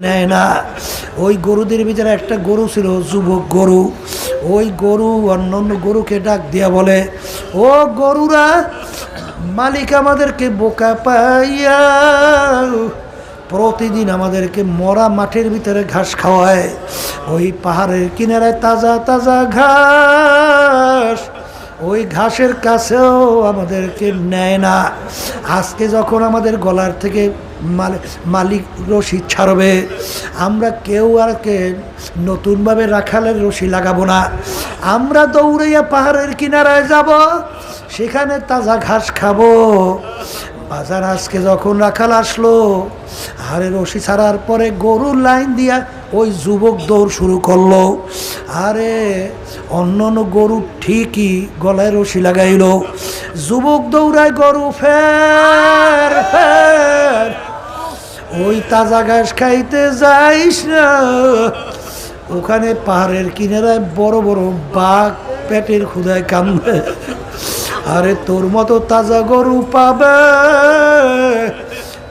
নেয় না। ওই গরুদের ভিতরে একটা গরু ছিল, যুবক গরু। ওই গরু অন্য অন্য গরুকে ডাক দিয়া বলে, ও গরুরা, মালিক আমাদেরকে বোকা পাইয়া প্রতিদিন আমাদেরকে মরা মাঠের ভিতরে ঘাস খাওয়ায়। ওই পাহাড়ের কিনারায় তাজা তাজা ঘাস ওই ঘাসের কাছেও আমাদেরকে নেয় না। আজকে যখন আমাদের গলার থেকে মাল- মালিক রশি ছাড়বে, আমরা কেউ আর কে নতুনভাবে রাখালের রশি লাগাবো না। আমরা দৌড়াইয়া পাহাড়ের কিনারায় যাব, সেখানে তাজা ঘাস খাব। বাজার আজকে যখন রাখাল আসলো, আরে রশি ছাড়ার পরে গরুর লাইন দিয়া ওই যুবক দৌড় শুরু করল। আরে অন্য অন্য গরু ঠিকই গলায় রশি লাগাইল। যুবক দৌড়ায় গরু, ফের ফের, ওই তাজা ঘাস খাইতে যাইস না। ওখানে পাহাড়ের কিনারায় বড় বড় বাঘ পেটের ক্ষুদায় কামড়ে। আরে তোর মতো তাজা গরু পাবে,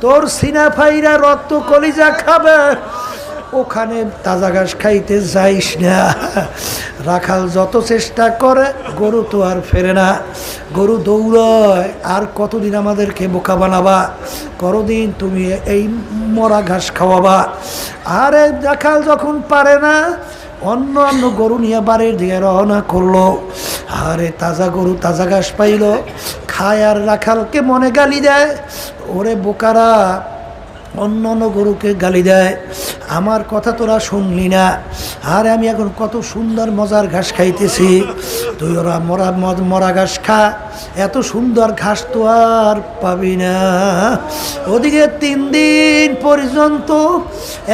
তোর সিনা ফাইরা রক্ত কলিজা খাবে। ওখানে তাজা ঘাস খাইতে যাইস না। রাখাল যত চেষ্টা করে, গরু তো আর ফেরে না। গরু দৌড়য়, আর কতদিন আমাদেরকে বোকা বানাবা? কতদিন তুমি এই মরা ঘাস খাওয়াবা? আরে রাখাল যখন পারে না, অন্য অন্য গরু নিয়ে বাড়ির দিকে রওনা করল। আরে তাজা গরু, তাজা ঘাস পাইল। খায় আর রাখালকে মনে গালি দেয়। ওরে বোকারা অন্য অন্য গরুকে গালি দেয়। আমার কথা তোরা শুনলি না। আর আমি এখন কত সুন্দর মজার ঘাস খাইতেছি। তুই ওরা মরা মরা ঘাস খা। এত সুন্দর ঘাস তো আর পাবি না। ওদিকে তিন দিন পর্যন্ত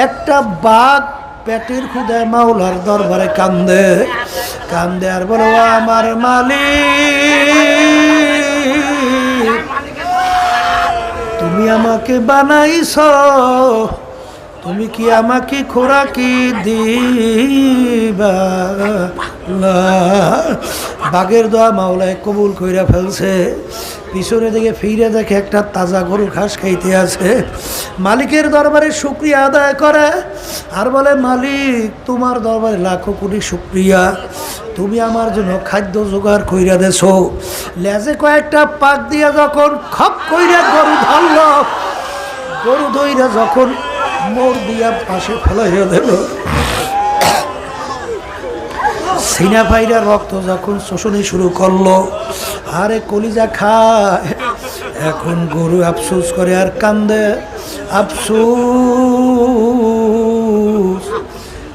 একটা বাঘ পেটের খুদায় মাওলার দরবারে কান্দে। কান্দে আর বলো আমার মালিক তুমি আমাকে বানাইছ, তুমি কি আমাকে খোরাকি দিবা? বাঘের দোয়া মাওলায় কবুল কইরা ফেলছে। পিছনে দিকে ফিরে দেখে একটা তাজা গরু ঘাস খাইতে আছে। মালিকের দরবারে শুক্রিয়া আদায় করে। আর বলে, মালিক, তোমার দরবারে লাখো কোটি শুক্রিয়া। তুমি আমার জন্য খাদ্য জোগাড় কইরা দেছো। লেজে কয়েকটা পাক দিয়া যখন খপ কইরা গরু ধরল, গরু ধইরা যখন মোর দিয়া পাশে ফেলাইয়া দিল। সিনা ভাইরা রক্ত যখন শোষণে শুরু করল, আরে কলিজা খায়, এখন গরু আফসোস করে আর কান্দে। আফসোস,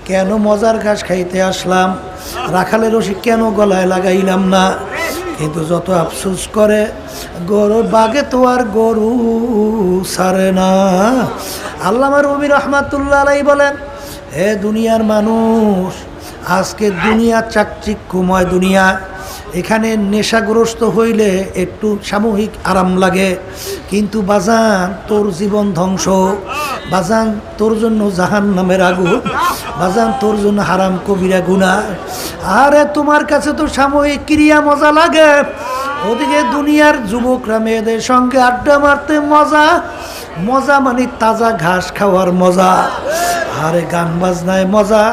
কেন মজার ঘাস খাইতে আসলাম? রাখালের রসি কেন গলায় লাগাইলাম না? কিন্তু যত আফসোস করে, গরু বাগে তো আর গরু সারে না। আল্লামা রবি রহমাতুল্লাহ বলেন, হে দুনিয়ার মানুষ, আজকে দুনিয়া চাকচিক্যময় দুনিয়া। এখানে নেশাগ্রস্ত হইলে একটু সামূহিক আরাম লাগে। কিন্তু বাজান তোর জীবন ধ্বংস। বাজান তোর জন্য জাহান নামের আগুন। বাজান তোর জন্য হারাম কবিরা গুণা। আরে তোমার কাছে তো সাময়িক ক্রিয়া মজা লাগে। ওদিকে দুনিয়ার যুবকরা মেয়েদের সঙ্গে আড্ডা মারতে মজা। মজা মানে তাজা ঘাস খাওয়ার মজা। আরে গান বাজনায় মজা।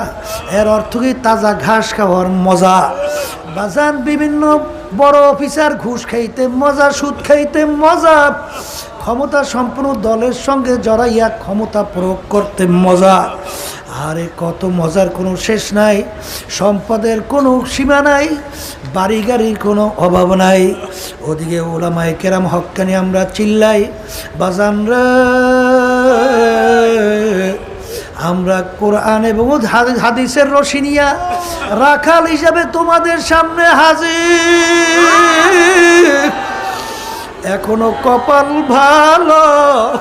এর অর্থ কি? তাজা ঘাস খাওয়ার মজা। বাজান বিভিন্ন বড় অফিসার ঘুষ খাইতে মজা, সুদ খাইতে মজা। ক্ষমতা সম্পূর্ণ দলের সঙ্গে জড়াইয়া ক্ষমতা প্রয়োগ করতে মজা। আরে, কত মজার কোনো শেষ নাই। সম্পদের কোনো সীমা নাই। বাড়ি গাড়ির কোনো অভাব নাই। ওদিকে ওলামায় কেরাম হক্কানি আমরা চিল্লাই। বাজান রে আমরা কোরআন এবং হাদি- হাদিসের রসিনিয়া রাখাল হিসাবে তোমাদের সামনে হাজির। এখনও কপাল ভালো,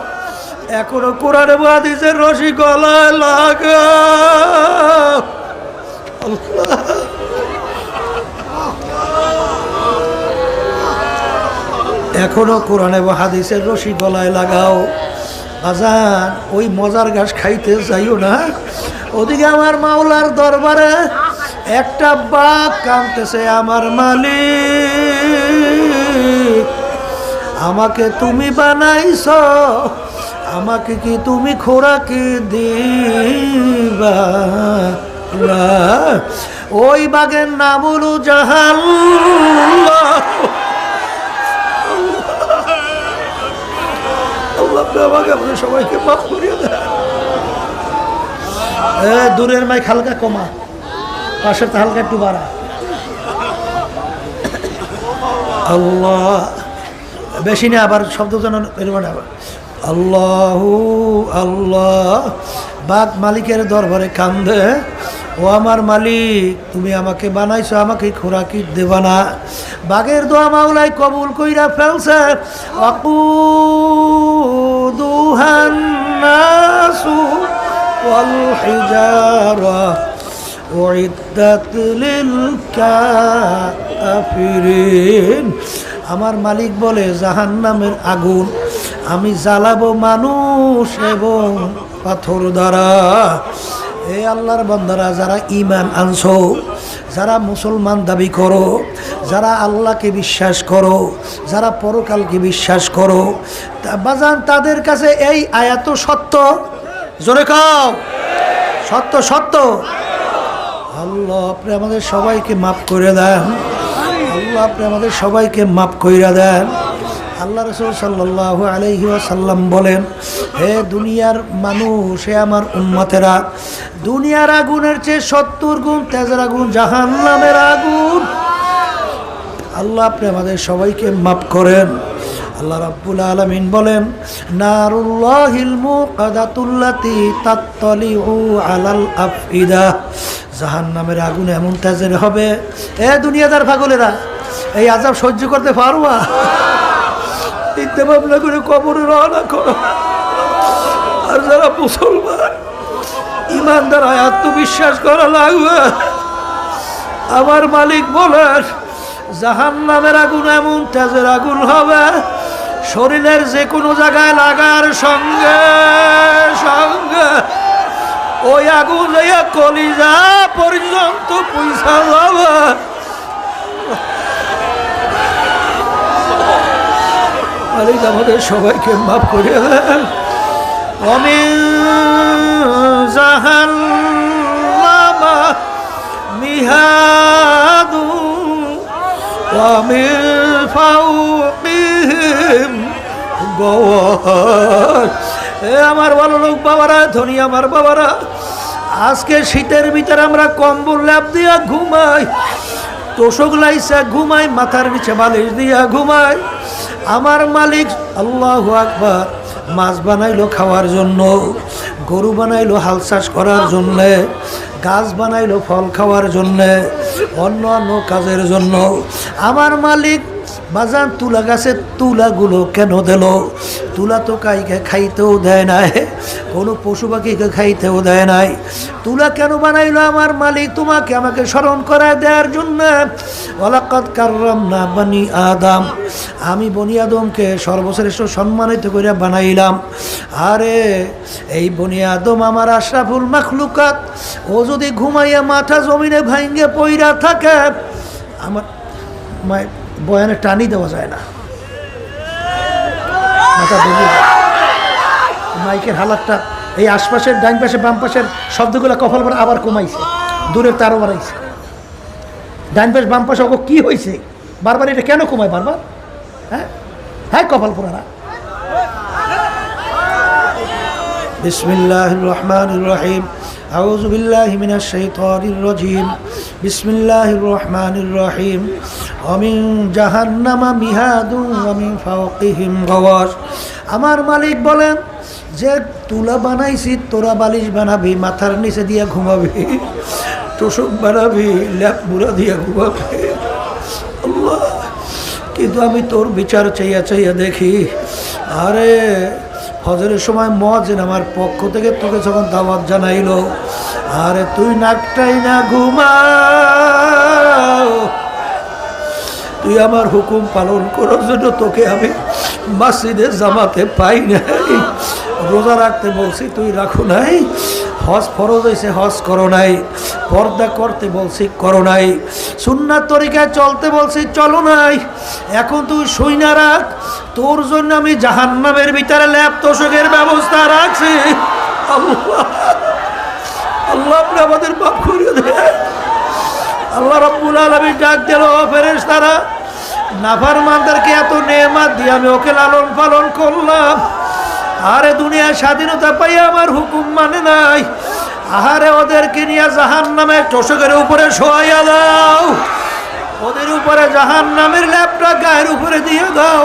এখনও কোরআন এবং হাদিসের রশি গলায় লাগা। এখনও কোরআন এবং হাদিসের রশি গলায় লাগাও। বাজান ওই মজার ঘাস খাইতে যাইও না। ওদিকে আমার মাওলার দরবারে একটা বাঘ কাঁদতেছে, আমার মালিক, আমাকে তুমি বানাইছ, আমাকে কি তুমি খোরাকি দিবা? ওই বাঘের নাম হলো জাহাল আপনি আমাকে সবাইকে মাফ করিয়ে দেন। দূরের মাইক হালকা কমা। পাশের হালকা একটু বাড়া। আল্লাহ। বেশি না, আবার শব্দ যেন না। আল্লাহু আল্লাহ। বাঘ মালিকের দরবারে কান্দে। ও আমার মালিক, তুমি আমাকে বানাইছো, আমাকে খোরাকি দেবা না। বাঘের দোয়া মাওলাই কবুল কইরা ফেলছে। অকুদুহান ওয়াল হিজারা উইদ্দাত লিল কাফিরিন। আমার মালিক বলে, জাহান্নামের আগুন আমি জ্বালাবো মানুষ এবং পাথর দ্বারা এই আল্লাহর বন্দারা, যারা ইমান আনছো যারা মুসলমান দাবি করো, যারা আল্লাহকে বিশ্বাস করো, যারা পরকালকে বিশ্বাস করো বাজান তাদের কাছে এই আয়াত সত্য? জোরে খাও সত্য সত্য। আল্লাহ আপনি আমাদের সবাইকে মাফ করে দেন। আল্লাহ আপনি আমাদের সবাইকে মাফ করে দেন। আল্লাহ রসুল সাল্লাহ আলহি সাল্লাম বলেন, হে দুনিয়ার মানুষ, হে আমার উন্মতেরা দুনিয়ার আগুনের চেয়ে সত্তর গুণ তেজের আগুন জাহান নামের আগুন। আল্লাহ আপনি আমাদের সবাইকে মাফ করেন। আল্লাহ রাব্বুল আলামিন বলেন আলাল আফইদা। আগুন এমন তেজের হবে। এ দুনিয়াদার পাগলেরা, এই আজাব সহ্য করতে পারবা? চিন্তা ভাবনা করে কবরে রওনা করো। আর যারা মুসলমান, ইমানদার হয়, আত্মবিশ্বাস করা লাগবে। আমার মালিক বলেন জাহান নামের আগুন এমন তেজের আগুন হবে, শরীরের যে কোনো জায়গায় লাগার সঙ্গে সঙ্গে ওই আগুন কলিজা পর্যন্ত পয়সা যাবে মালিক আমাদের সবাইকে মাফ করে দেন। অমিন জাহাল্লামা মিহাদু অমিন ফাউকিহিম এ আমার ভালো লোক বাবারা, ধনী আমার বাবারা, আজকে শীতের ভিতরে আমরা কম্বল ল্যাপ দিয়া ঘুমাই। তোষক লাইসা ঘুমাই, মাথার নিচে বালিশ দিয়া ঘুমাই। আমার মালিক আল্লাহ আকবার, মাছ বানাইলো খাওয়ার জন্য, গরু বানাইলো হাল চাষ করার জন্যে, গাছ বানাইলো ফল খাওয়ার জন্যে অন্য অন্য কাজের জন্য। আমার মালিক, বাজান, তুলা গাছের তুলাগুলো কেন দিল? তুলা তো কাইকে খাইতেও দেয় নাই। কোনো পশু পাখিকে খাইতেও দেয় নাই। তুলা কেন বানাইলো আমার মালিক? তোমাকে আমাকে স্মরণ করায় দেওয়ার জন্য। ওলাকাত না বানি আদাম। আমি বনি আদমকে সর্বশ্রেষ্ঠ সম্মানিত করে বানাইলাম। আরে, এই বনি আদম আমার আশরাফুল মাখলুকাত, ও যদি ঘুমাইয়া মাথা জমিনে ভাঙ্গে পইরা থাকে, আমার বয়ানে টানি দেওয়া যায় না। মাথা। মাইকের হালাতটা এই আশপাশের ডাইন পাশে বাম পাশের শব্দগুলো কপাল পরে আবার কমাইছে দূরের তারও বাড়াইছে ডাইন পাশ বাম পাশে ওকে কি হয়েছে বারবার এটা কেন কমায় বারবার হ্যাঁ হ্যাঁ কপাল পোড়ারা বিসমিল্লাহ রহমান রহিম أعوذ بالله من الشيطان الرجيم بسم الله الرحمن الرحيم ومن جهنم مهاد ومن فوقهم غواش আমার মালিক বলেন যে তুলা বানাইছি, তোরা বালিশ বানাবি, মাথার নিচে দিয়া ঘুমাবি, তোষক বানাবি, ল্যাপ বুড়া দিয়া ঘুমাবি। কিন্তু আমি তোর বিচার চাইয়া চাইয়া দেখি, আরে, হজরের সময় মজেন আমার পক্ষ থেকে তোকে যখন দাওয়াত জানাইলো, আরে, তুই নাকটাই না ঘুমা তুই আমার হুকুম পালন করার জন্য তোকে আমি মসজিদে জামাতে পাই নাই। রোজা রাখতে বলছি, তুই রাখো নাই, হজ ফরজ হয়েছে হজ করো নাই, পর্দা করতে বলছি, করো নাই সুন্নার তরিকায় চলতে বলছি, চলো নাই, এখন তুই শুই না রাখ, তোর জন্য আমি জাহান্নামের ভিতরে ল্যাপ তোষকের ব্যবস্থা রাখছি। আল্লাহ আপনি আমাদের মাফ করে দে আল্লাহ রব্বুল আলমী ডাক দিল ফেরেস তারা নাফার মানদেরকে এত নেমাত দিয়ে আমি ওকে লালন পালন করলাম। আরে দুনিয়ার স্বাধীনতা পাই আমার হুকুম মানে নাই। আহারে ওদেরকে নিয়ে জাহান নামে চষকের উপরে শোয়াইয়া দাও। ওদের উপরে জাহান নামের ল্যাপটা গায়ের উপরে দিয়ে দাও।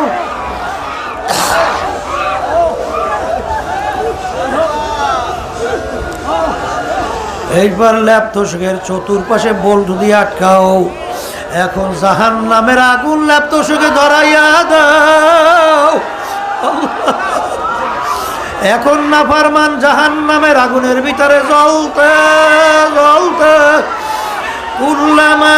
এইবার ল্যাপ তোষকের চতুর্পাশে বল্টু দিয়ে আটকাও। এখন জাহান নামের আগুন ল্যাপ তোষকে ধরাইয়া দাও। এখন নাফারমান জাহান নামের আগুনের ভিতরে জ্বলতে জ্বলতে কুল্লামা